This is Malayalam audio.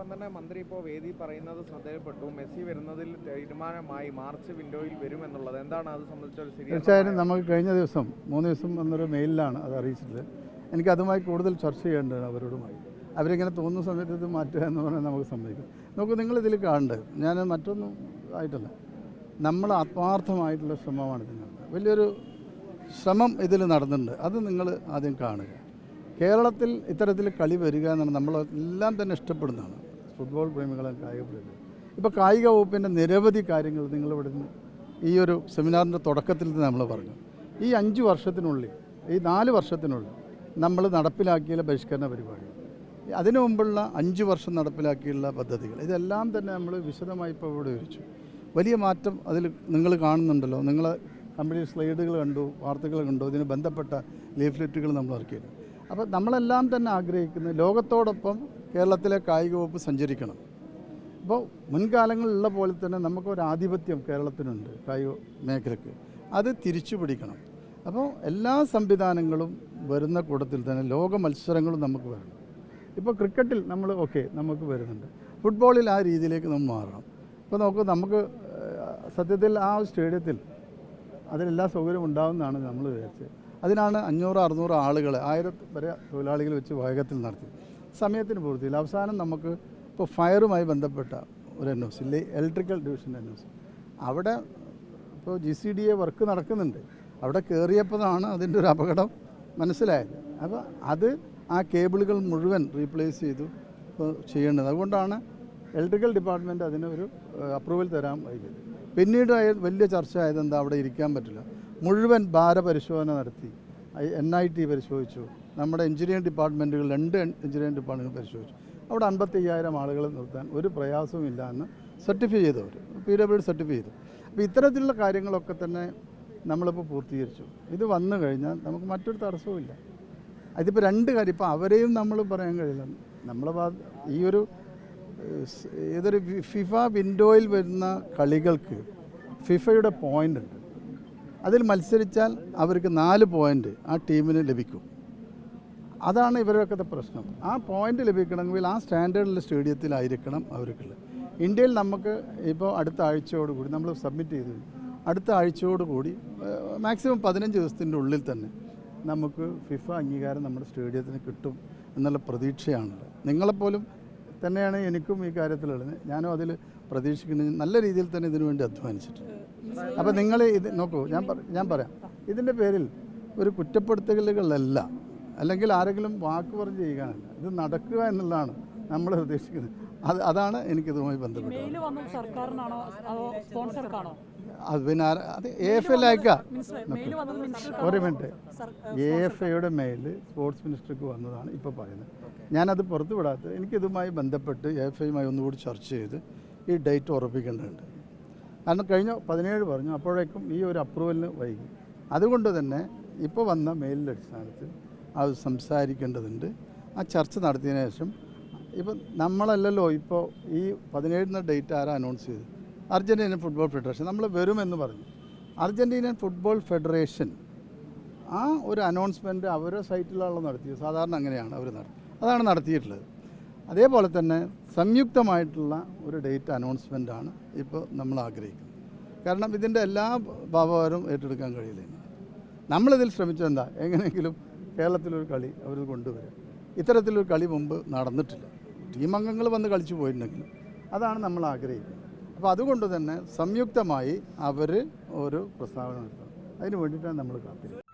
ഒപ്പം തന്നെ മന്ത്രി ഇപ്പോൾ വേദി പറയുന്നത് ശ്രദ്ധയിൽപ്പെട്ടു. മെസ്സി വരുന്നതിൽ തീരുമാനമായി. മാർച്ച് വിൻഡോയിൽ വരും എന്നുള്ളത് എന്താണ് അത് സംബന്ധിച്ചൊരു തീർച്ചയായും നമുക്ക് കഴിഞ്ഞ ദിവസം മൂന്ന് ദിവസം എന്നൊരു മെയിലിലാണ് അത് അറിയിച്ചത് എനിക്ക് അതുമായി കൂടുതൽ ചർച്ച ചെയ്യേണ്ടതാണ് അവരോടുമായി. അവരിങ്ങനെ തോന്നുന്ന സമയത്ത് ഇത് മാറ്റുക എന്ന് പറഞ്ഞാൽ നമുക്ക് സമ്മതിക്കും. നോക്കൂ നിങ്ങൾ ഇതിൽ കാണേണ്ടത് ഞാൻ മറ്റൊന്നും ആയിട്ടല്ല. നമ്മൾ ആത്മാർത്ഥമായിട്ടുള്ള ശ്രമമാണ് ഇതിന് വലിയൊരു ശ്രമം ഇതിൽ നടന്നിട്ടുണ്ട്. അത് നിങ്ങൾ ആദ്യം കാണുക. കേരളത്തിൽ ഇത്തരത്തിൽ കളി വരിക എന്നാണ് നമ്മളെല്ലാം തന്നെ ഇഷ്ടപ്പെടുന്നതാണ്. ഫുട്ബോൾ പ്രേമികളും കായിക പ്രേമികളും ഇപ്പോൾ കായിക വകുപ്പിന്റെ നിരവധി കാര്യങ്ങൾ നിങ്ങളിവിടെ നിന്ന് ഈ ഒരു സെമിനാറിന്റെ തുടക്കത്തിൽ നിന്ന് നമ്മൾ പറഞ്ഞു. ഈ അഞ്ച് വർഷത്തിനുള്ളിൽ ഈ നാല് വർഷത്തിനുള്ളിൽ നമ്മൾ നടപ്പിലാക്കിയ ബഹിഷ്കരണ പരിപാടി അതിനു മുമ്പുള്ള അഞ്ച് വർഷം നടപ്പിലാക്കിയുള്ള പദ്ധതികൾ ഇതെല്ലാം തന്നെ നമ്മൾ വിശദമായി ഇപ്പോൾ ഇവിടെ വിവരിച്ചു. വലിയ മാറ്റം അതിൽ നിങ്ങൾ കാണുന്നുണ്ടല്ലോ. നിങ്ങൾ കമ്പനി സ്ലൈഡുകൾ കണ്ടു വാർത്തകൾ കണ്ടു ഇതിന് ബന്ധപ്പെട്ട ലീഫ്ലെറ്റുകൾ നമ്മൾ ഇറക്കിയിരുന്നു. അപ്പോൾ നമ്മളെല്ലാം തന്നെ ആഗ്രഹിക്കുന്നത് ലോകത്തോടൊപ്പം കേരളത്തിലെ കായിക വകുപ്പ് സഞ്ചരിക്കണം. അപ്പോൾ മുൻകാലങ്ങളിലുള്ള പോലെ തന്നെ നമുക്കൊരു ആധിപത്യം കേരളത്തിനുണ്ട് കായിക മേഖലയ്ക്ക് അത് തിരിച്ചു പിടിക്കണം. അപ്പോൾ എല്ലാ സംവിധാനങ്ങളും വരുന്ന കൂട്ടത്തിൽ തന്നെ ലോക മത്സരങ്ങളും നമുക്ക് വരണം. ഇപ്പോൾ ക്രിക്കറ്റിൽ നമ്മൾ ഓക്കെ നമുക്ക് വരുന്നുണ്ട്. ഫുട്ബോളിൽ ആ രീതിയിലേക്ക് നമ്മൾ മാറണം. ഇപ്പോൾ നോക്കുക നമുക്ക് സത്യത്തിൽ ആ സ്റ്റേഡിയത്തിൽ അതിലെല്ലാ സൗകര്യം ഉണ്ടാവുമെന്നാണ് നമ്മൾ വിചാരിച്ചത്. അതിനാണ് അഞ്ഞൂറ് അറുന്നൂറ് ആളുകൾ ആയിരം വരെ തൊഴിലാളികൾ വെച്ച് വേഗത്തിൽ നടത്തി സമയത്തിന് പൂർത്തിയില്ല. അവസാനം നമുക്ക് ഇപ്പോൾ ഫയറുമായി ബന്ധപ്പെട്ട ഒരു N O C electrical division N O C അവിടെ ഇപ്പോൾ G C D A work നടക്കുന്നുണ്ട്. അവിടെ കയറിയപ്പോഴാണ് അതിന്റെ ഒരു അപകടം മനസ്സിലായത്. അപ്പോൾ അത് ആ കേബിളുകൾ മുഴുവൻ റീപ്ലേസ് ചെയ്തു ചെയ്യേണ്ടത്. അതുകൊണ്ടാണ് ഇലക്ട്രിക്കൽ ഡിപ്പാർട്ട്മെന്റ് അതിന് ഒരു അപ്രൂവൽ തരാൻ വൈകിയത്. പിന്നീട് വലിയ ചർച്ച ആയത് എന്താ അവിടെ ഇരിക്കാൻ പറ്റില്ല. മുഴുവൻ ഭാരപരിശോധന നടത്തി. എൻ ഐ ടി പരിശോധിച്ചു. നമ്മുടെ എഞ്ചിനീയറിംഗ് ഡിപ്പാർട്ട്മെന്റുകൾ രണ്ട് എഞ്ചിനീയറിംഗ് ഡിപ്പാർട്ട്മെന്റ് പരിശോധിച്ചു. അവിടെ അൻപത്തി അയ്യായിരം ആളുകളെ നിർത്താൻ ഒരു പ്രയാസവും ഇല്ല എന്ന് സർട്ടിഫൈ ചെയ്തവർ പി ഡബ്ല്യു സർട്ടിഫൈ ചെയ്തു. അപ്പോൾ ഇത്തരത്തിലുള്ള കാര്യങ്ങളൊക്കെ തന്നെ നമ്മളിപ്പോൾ പൂർത്തീകരിച്ചു. ഇത് വന്നു കഴിഞ്ഞാൽ നമുക്ക് മറ്റൊരു തടസ്സവും ഇല്ല. അതിപ്പോൾ രണ്ട് കാര്യം. ഇപ്പോൾ അവരെയും നമ്മൾ പറയാൻ കഴിയില്ല. നമ്മളെ ഈ ഒരു ഏതൊരു ഫിഫ വിൻഡോയിൽ വരുന്ന കളികൾക്ക് ഫിഫയുടെ പോയിന്റ് ഉണ്ട്. അതിൽ മത്സരിച്ചാൽ അവർക്ക് നാല് പോയിന്റ് ആ ടീമിന് ലഭിക്കും. അതാണ് ഇവരൊക്കെ പ്രശ്നം. ആ പോയിന്റ് ലഭിക്കണമെങ്കിൽ ആ സ്റ്റാൻഡേർഡിലെ സ്റ്റേഡിയത്തിലായിരിക്കണം അവർക്കുള്ളത്. ഇന്ത്യയിൽ നമുക്ക് ഇപ്പോൾ അടുത്ത ആഴ്ചയോടുകൂടി നമ്മൾ സബ്മിറ്റ് ചെയ്തു. അടുത്ത ആഴ്ചയോടുകൂടി മാക്സിമം പതിനഞ്ച് ദിവസത്തിന്റെ ഉള്ളിൽ തന്നെ നമുക്ക് ഫിഫ അംഗീകാരം നമ്മുടെ സ്റ്റേഡിയത്തിന് കിട്ടും എന്നുള്ള പ്രതീക്ഷയാണുള്ളത്. നിങ്ങളെപ്പോലും തന്നെയാണ് എനിക്കും ഈ കാര്യത്തിലുള്ളത്. ഞാനും അതിൽ പ്രതീക്ഷിക്കുന്നത് നല്ല രീതിയിൽ തന്നെ ഇതിനു വേണ്ടി അധ്വാനിച്ചിട്ടുണ്ട്. അപ്പോൾ നിങ്ങൾ ഇത് നോക്കൂ ഞാൻ ഞാൻ പറയാം. ഇതിന്റെ പേരിൽ ഒരു കുറ്റപ്പെടുത്തലുകളല്ല അല്ലെങ്കിൽ ആരെങ്കിലും വാക്ക് പറഞ്ഞ് ചെയ്യുകയല്ല ഇത് നടക്കുക എന്നുള്ളതാണ് നമ്മൾ ഉദ്ദേശിക്കുന്നത്. അത് അതാണ് എനിക്കിതുമായി ബന്ധപ്പെട്ടത്. സർക്കാരിനാണോ അതോ സ്പോൺസർക്കാണോ? അത് പിന്നെ അത് എ എഫ് എൽ അയക്കാം ഒരു മിനിറ്റ്. എ എഫ് എയുടെ മെയിൽ സ്പോർട്സ് മിനിസ്റ്റർക്ക് വന്നതാണ് ഇപ്പോൾ പറയുന്നത്. ഞാനത് പുറത്തു വിടാത്തത് എനിക്കിതുമായി ബന്ധപ്പെട്ട് എ എഫ് ഐയുമായി ഒന്നുകൂടി ചർച്ച ചെയ്ത് ഈ ഡേറ്റ് ഉറപ്പിക്കേണ്ടതുണ്ട്. കാരണം കഴിഞ്ഞ പതിനേഴ് പറഞ്ഞു അപ്പോഴേക്കും ഈ ഒരു അപ്രൂവലിന് വൈകി. അതുകൊണ്ട് തന്നെ ഇപ്പോൾ വന്ന മെയിലിന്റെ അടിസ്ഥാനത്തിൽ അത് സംസാരിക്കേണ്ടതുണ്ട്. ആ ചർച്ച നടത്തിയതിന് ശേഷം ഇപ്പം നമ്മളല്ലല്ലോ ഇപ്പോൾ ഈ പതിനേഴിന് ഡേറ്റ് ആരാ അനൗൺസ് ചെയ്തത്? Argentinian football federation. നമ്മൾ വരുമെന്ന് പറഞ്ഞു. അർജന്റീനൻ ഫുട്ബോൾ ഫെഡറേഷൻ ആ ഒരു അനൗൺസ്മെന്റ് അവരുടെ സൈറ്റിലാണല്ലോ നടത്തിയത്. സാധാരണ അങ്ങനെയാണ് അവർ നടത്തി അതാണ് നടത്തിയിട്ടുള്ളത്. അതേപോലെ തന്നെ സംയുക്തമായിട്ടുള്ള ഒരു ഡേറ്റ് അനൗൺസ്മെന്റ് ആണ് ഇപ്പോൾ നമ്മൾ ആഗ്രഹിക്കുന്നത്. കാരണം ഇതിന്റെ എല്ലാ ഭാവവാരും ഏറ്റെടുക്കാൻ കഴിയില്ല. നമ്മളിതിൽ ശ്രമിച്ചെന്താ എങ്ങനെയെങ്കിലും കേരളത്തിലൊരു കളി അവർ കൊണ്ടുവരും. ഇത്തരത്തിലൊരു കളി മുമ്പ് നടന്നിട്ടില്ല. ടീം അംഗങ്ങൾ വന്ന് കളിച്ചു പോയിട്ടുണ്ടെങ്കിലും അതാണ് നമ്മൾ ആഗ്രഹിക്കുന്നത്. അപ്പോൾ അതുകൊണ്ട് തന്നെ സംയുക്തമായി അവർ ഒരു പ്രസ്താവന നടത്തണം. അതിന് വേണ്ടിയിട്ടാണ് നമ്മൾ കാത്തിരിക്കുന്നത്.